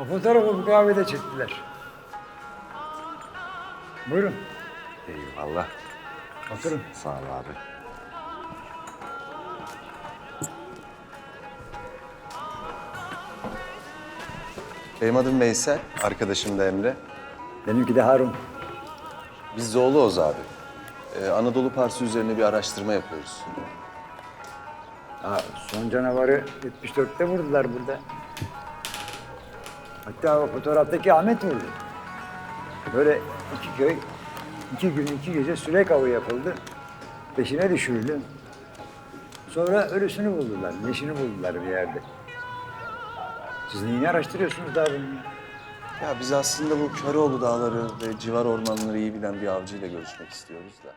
O fotoğrafı bir kahvede çektiler. Buyurun. Eyvallah. Oturun. Sağ ol abi. Benim adım Veysel, arkadaşım da Emre. Benimki de Harun. Biz Zoğlu Oğuz abi. Ee, Anadolu Parsı üzerine bir araştırma yapıyoruz. Ha, son canavarı 74'te vurdular burada. Hatta o fotoğraftaki Ahmet vurdu. Böyle iki köy, iki gün, iki gece sürek avı yapıldı. Peşine düşürüldü. Sonra ölüsünü buldular, leşini buldular bir yerde. Siz neyini araştırıyorsunuz daha bunu? Ya biz aslında bu Köroğlu Dağları ve civar ormanları iyi bilen bir avcıyla görüşmek istiyoruz da.